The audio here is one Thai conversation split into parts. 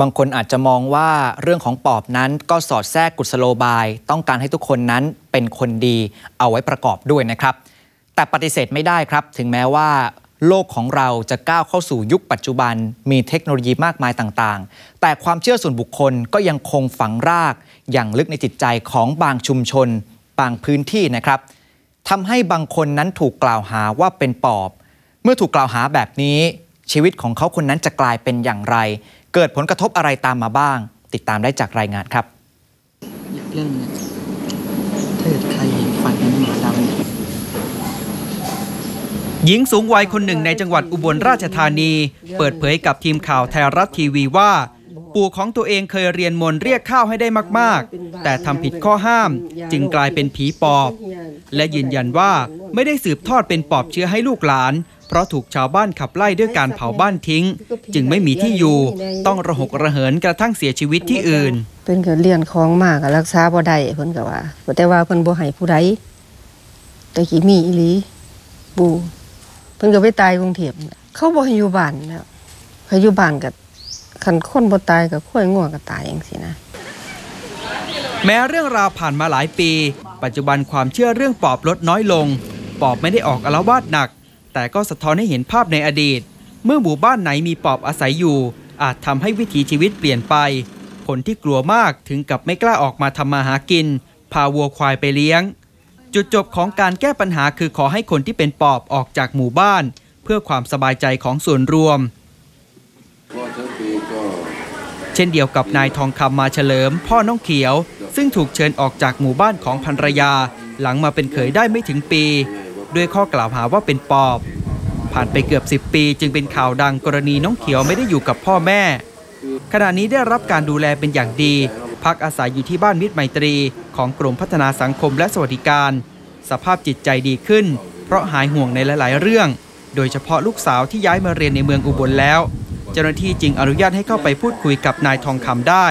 บางคนอาจจะมองว่าเรื่องของปอบนั้นก็สอดแทรกกุศโลบาย ต้องการให้ทุกคนนั้นเป็นคนดีเอาไว้ประกอบด้วยนะครับ แต่ปฏิเสธไม่ได้ครับ ถึงแม้ว่า โลกของเราจะก้าวเข้าสู่ยุคปัจจุบัน มีเทคโนโลยีมากมายต่างๆ แต่ความเชื่อส่วนบุคคลก็ยังคงฝังราก อย่างลึกในจิตใจของบางชุมชน บางพื้นที่นะครับทำให้บางคนนั้นถูกกล่าวหาว่าเป็นปอบ เมื่อถูกกล่าวหาแบบนี้ ชีวิตของเขาคนนั้นจะกลายเป็นอย่างไร เกิดผลกระทบอะไรตามมาบ้าง ติดตามได้จากรายงานครับเรื่องเนี่ยเทิดใครฝันเห็นหมาดำเนี่ยหญิงสูงวัยคนหนึ่งในจังหวัดอุบลราชธานี เปิดเผยกับทีมข่าวไทยรัฐทีวีว่าปู่ของตัวเองเคยเรียนมนต์เรียกข้าวให้ได้มาก ๆ แต่ทำผิดข้อห้าม จึงกลายเป็นผีปอบ และยืนยันว่าไม่ได้สืบทอดเป็นปอบเชื้อให้ลูกหลาน เพราะถูกชาวบ้านขับไล่ด้วยการเผาบ้านทิ้ง จึงไม่มีที่อยู่ ต้องระหกระเหินกระทั่งเสียชีวิตที่อื่น เพิ่นก็เรียนของมากรักษาบ่ได้เพิ่นก็ว่า แต่ว่าเพิ่นบ่ให้ผู้ใดแต่กี้มีอีหลีบูเพิ่นก็ไปตายกรุงเทพน่ะเขาบ่ให้อยู่บ้านแล้วเขาอยู่บ้านก็คันคนบ่ตายก็ค่อยง่วงก็ตายจังซี่นะแม้เรื่องราวผ่านมาหลายปี ปัจจุบันความเชื่อเรื่องปอบลดน้อยลง ปอบไม่ได้ออกอาละวาดหนัก แต่ก็สะท้อนให้เห็นภาพในอดีต เมื่อหมู่บ้านไหนมีปอบอาศัยอยู่ อาจทำให้วิถีชีวิตเปลี่ยนไป คนที่กลัวมากถึงกับไม่กล้าออกมาทำมาหากิน พาวัวควายไปเลี้ยง จุดจบของการแก้ปัญหาคือขอให้คนที่เป็นปอบออกจากหมู่บ้าน เพื่อความสบายใจของส่วนรวม เช่นเดียวกับนายทองคำมาเฉลิม พ่อน้องเขียว ซึ่งถูกเชิญออกจากหมู่บ้านของภรรยา หลังมาเป็นเขยได้ไม่ถึงปี ด้วยข้อกล่าวหาว่าเป็นปอบ ผ่านไปเกือบ 10 ปี จึงเป็นข่าวดังกรณีน้องเขียวไม่ได้อยู่กับพ่อแม่ ขณะนี้ได้รับการดูแลเป็นอย่างดี พักอาศัยอยู่ที่บ้านมิตรไมตรี ของกรมพัฒนาสังคมและสวัสดิการ สภาพจิตใจดีขึ้น เพราะหายห่วงในหลาย ๆ เรื่อง โดยเฉพาะลูกสาวที่ย้ายมาเรียนในเมืองอุบลแล้ว เจ้าหน้าที่จึงอนุญาตให้เข้าไปพูดคุยกับนายทองคำได้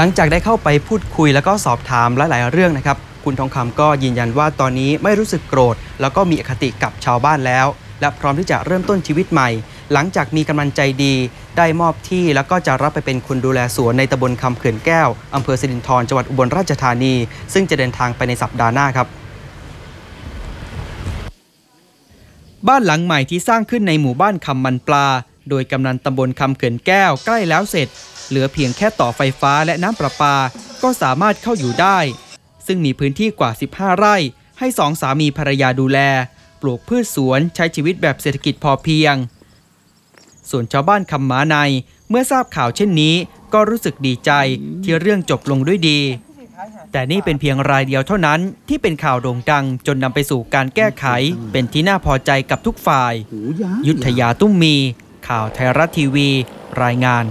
หลังจากได้เข้าไปพูดคุยแล้วก็สอบถามหลาย ๆ เรื่องนะครับ คุณทองคำก็ยืนยันว่าตอนนี้ไม่รู้สึกโกรธ แล้วก็มีอคติกับชาวบ้านแล้ว และพร้อมที่จะเริ่มต้นชีวิตใหม่ หลังจากมีกำลังใจดี ได้มอบที่แล้วก็จะรับไปเป็นคนดูแลสวนในตำบลคำเขื่อนแก้วอำเภอสิรินธรจังหวัดอุบลราชธานี ซึ่งจะเดินทางไปในสัปดาห์หน้าครับบ้านหลังใหม่ที่สร้างขึ้นในหมู่บ้านคำมันปลา โดยกำนันตำบลคำเขื่อนแก้วใกล้แล้วเสร็จ เหลือเพียงแค่ต่อไฟฟ้าและน้ำประปา ก็สามารถเข้าอยู่ได้ ซึ่งมีพื้นที่กว่า 15 ไร่ ให้สองสามีภรรยาดูแล ปลูกพืชสวนใช้ชีวิตแบบเศรษฐกิจพอเพียง ส่วนชาวบ้านคำหมาใน เมื่อทราบข่าวเช่นนี้ ก็รู้สึกดีใจที่เรื่องจบลงด้วยดีแต่นี่เป็นเพียงรายเดียวเท่านั้นที่เป็นข่าวโด่งดังจนนำไปสู่การแก้ไข เป็นที่น่าพอใจกับทุกฝ่าย ยุทธยาตุ้มมี ข่าวไทยรัฐทีวี รายงาน